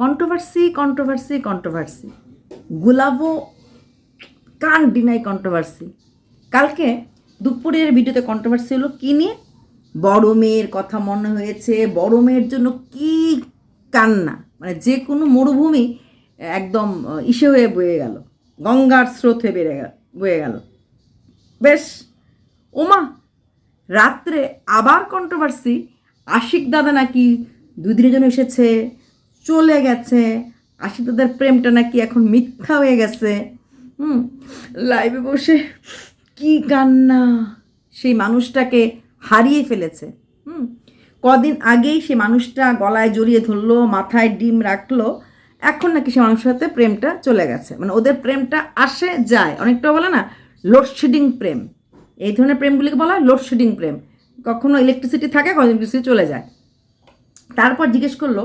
Controversy controversy controversy Gulabo কান deny controversy কালকে দুপুরের ভিডিওতে কন্ট্রোভার্সি হলো কী নিয়ে? বড় মেয়ের কথা মনে হয়েছে, বড় মেয়ের জন্য কি কান্না? মানে যে কোনো মরুভূমি একদম ইসে হয়ে বয়ে গেল, গঙ্গার স্রোত হয়ে বেড়ে গেল, বয়ে গেল। বেশ, ওমা, রাত্রে আবার কন্ট্রোভার্সি আশিক দাদা নাকি দুদিনের জন্য এসেছে চলে গেছে। আশিক দাদার প্রেমটা নাকি এখন মিথ্যা হয়ে গেছে। হুম লাইভে বসে কি কান্না। সেই মানুষটাকে হারিয়ে ফেলেছে। হুম, কদিন আগেই সে মানুষটা গলায় জড়িয়ে ধরলো, মাথায় ডিম রাখল। এখন নাকি সে মানুষের সাথে প্রেমটা চলে গেছে। মানে ওদের প্রেমটা আসে, যায়। অনেকটা বলে না লোডশেডিং প্রেম। এই ধরনের প্রেমগুলিকে বলা হয় লোডশেডিং প্রেম। কখনো ইলেকট্রিসিটি থাকে, কখনো ইলেকট্রিসিটি চলে যায়। তারপর জিজ্ঞেস করল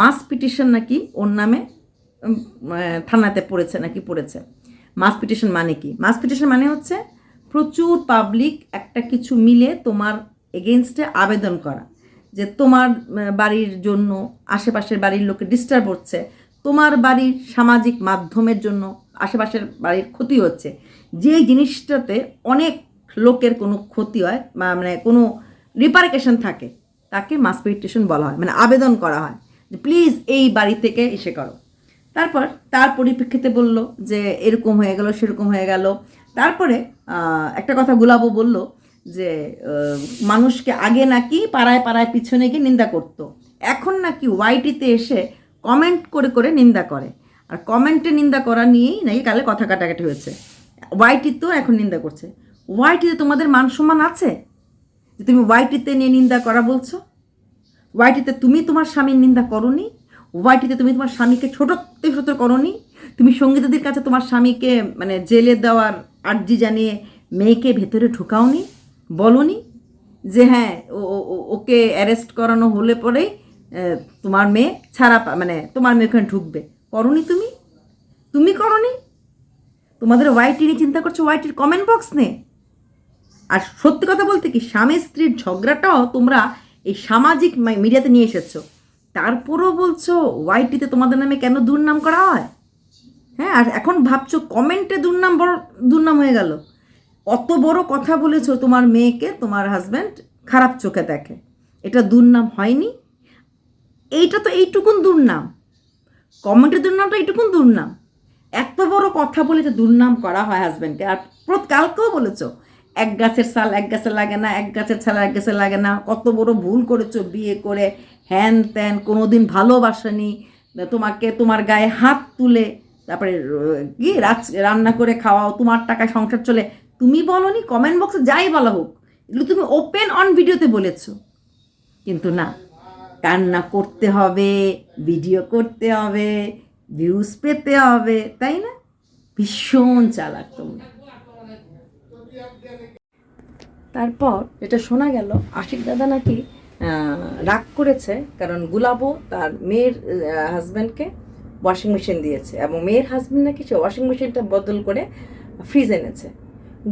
মাস পিটিশন নাকি ওর নামে থানাতে পড়েছে নাকি পড়েছে? মাস পিটিশন মানে কি? মাস পিটিশন মানে হচ্ছে প্রচুর পাবলিক একটা কিছু মিলে তোমার এগেনস্টে আবেদন করা। যে তোমার বাড়ির জন্য, আশেপাশের বাড়ির লোকে ডিস্টার্ব হচ্ছে, তোমার বাড়ির সামাজিক মাধ্যমের জন্য আশেপাশের বাড়ির ক্ষতি হচ্ছে। যেই জিনিসটাতে অনেক লোকের কোনো ক্ষতি হয় মানে কোনো রিপার্কেশন থাকে, তাকে মাস পিটিশন বলা হয় মানে আবেদন করা হয়। যে প্লিজ এই বাড়ি থেকে এসে করো। তারপর তার পরিপ্রেক্ষিতে বলল যে এরকম হয়ে গেল, সেরকম হয়ে গেল। তারপরে একটা কথা গুলাবো বলল যে মানুষকে আগে নাকি পাড়ায় পাড়ায় পিছনে গিয়ে নিন্দা করতো। এখন নাকি ওয়াইটিতে এসে কমেন্ট করে করে নিন্দা করে। আর কমেন্টে নিন্দা করা নিয়েই নাকি কালে কথা কাটাকাটি হয়েছে। ওয়াইটিতেও এখন নিন্দা করছে। ওয়াইটিতে তোমাদের মান সম্মান আছে? যে তুমি ওয়াইটিতে নিয়ে নিন্দা করা বলছো? ওয়াইটিতে তুমি তোমার স্বামীর নিন্দা করনি? ওয়াইটিতে তুমি তোমার স্বামীকে ছোট ছোট করনি? তুমি সঙ্গীতদের কাছে তোমার স্বামীকে মানে জেলে দেওয়ার আর্জি জানিয়ে মেয়েকে ভেতরে ঢুকাওনি? বলনি? যে হ্যাঁ ওকে অ্যারেস্ট করানো হলে পরেই তোমার মেয়ে ছাড়া মানে তোমার মেয়ে ওখানে ঢুকবে। করনি তুমি? তুমি করনি? তোমাদের ওয়াইটি নিয়ে চিন্তা করছ? ওয়াইটির কমেন্ট বক্স নেই আর সত্যি কথা বলতে কি স্বামী স্ত্রীর ঝগড়াটাও তোমরা এই সামাজিক মিডিয়াতে নিয়ে এসেছ। তারপরও বলছো ওয়াইটিতে তোমাদের নামে কেন দুর্নাম করা হয়? হ্যাঁ আর এখন ভাবছ কমেন্টে দুর্নাম বড় দুর্নাম হয়ে গেল। অত বড় কথা বলেছ তোমার মেয়েকে, তোমার হাজব্যান্ড খারাপ চোখে দেখে। এটা দুর্নাম হয়নি। এইটা তো এইটুকুন দুর্নাম। কমেন্টের দুর্নামটা এইটুকুন দুর্নাম। এত বড় কথা বলে যে দুর্নাম করা হয় হাজব্যান্ডকে আর কালকেও বলেছ এক গাছের সাল এক গাছে লাগে না, এক গাছের ছাল এক গাছে লাগে না। কত বড় ভুল করেছ বিয়ে করে, হ্যান ত্যান কোনো দিন ভালোবাসেনি তোমাকে তোমার গায়ে হাত তুলে, তারপরে, কি রান্না করে খাওয়াও, তোমার টাকায় সংসার চলে। তুমি বলনি কমেন্ট বক্সে যাই বলা হোক, এগুলো তুমি ওপেন অন ভিডিওতে বলেছ। কিন্তু না, কান্না করতে হবে ভিডিও করতে হবে ভিউজ পেতে হবে, তাই না? ভীষণ চালাক তোমরা। তারপর যেটা শোনা গেল, আশিক দাদা নাকি রাগ করেছে, কারণ গুলাবো তার মেয়ের হাজব্যান্ডকে ওয়াশিং মেশিন দিয়েছে এবং মেয়ের হাজব্যান্ড নাকি সে ওয়াশিং মেশিনটা বদল করে ফ্রিজ এনেছে।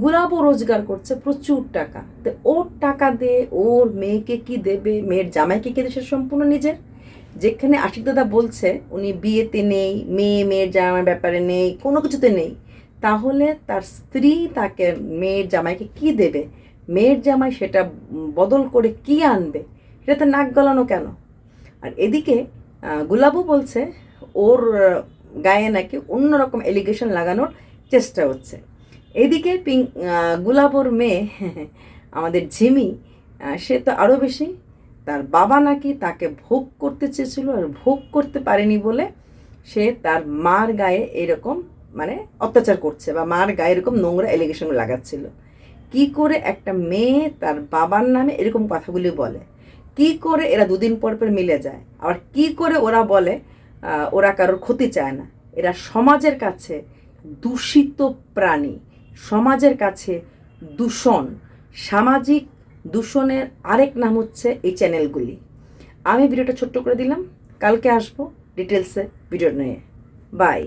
গুলাবো রোজগার করছে প্রচুর টাকা। তো ওর টাকা দিয়ে ওর মেয়েকে কি দেবে? মেয়ের জামাইকে কি সেটা সম্পূর্ণ নিজের। যেখানে আশিক দাদা বলছে, উনি বিয়েতে নেই, মেয়ে, মেয়ের জামাইয়ের ব্যাপারে নেই, কোনো কিছুতে নেই। তাহলে তার স্ত্রী তাকে মেয়ের জামাইকে কি দেবে? মেয়ের জামাই সেটা বদল করে কি আনবে? সেটাতে নাক গলানো কেন? আর এদিকে গুলাবু বলছে, ওর গায়ে নাকি অন্যরকম এলিগেশন লাগানোর চেষ্টা হচ্ছে। এদিকে পিং গুলাবর মেয়ে, আমাদের ঝিমি সে তো আরও বেশি, তার বাবা নাকি তাকে ভোগ করতে চেয়েছিল আর ভোগ করতে পারেনি বলে সে তার মার গায়ে এরকম মানে অত্যাচার করছে বা মার গায়ে এরকম নোংরা এলিগেশন লাগাচ্ছিল। কি করে একটা মেয়ে তার বাবার নামে এরকম কথাগুলি বলে? কি করে এরা দুদিন পর পর মিলে যায়? আবার কি করে ওরা বলে ওরা কারোর ক্ষতি চায় না? এরা সমাজের কাছে দূষিত প্রাণী। সমাজের কাছে দূষণ। সামাজিক দূষণের আরেক নাম হচ্ছে এই চ্যানেলগুলি। আমি ভিডিওটা ছোট্ট করে দিলাম। কালকে আসব ডিটেলসে ভিডিও নিয়ে। বাই।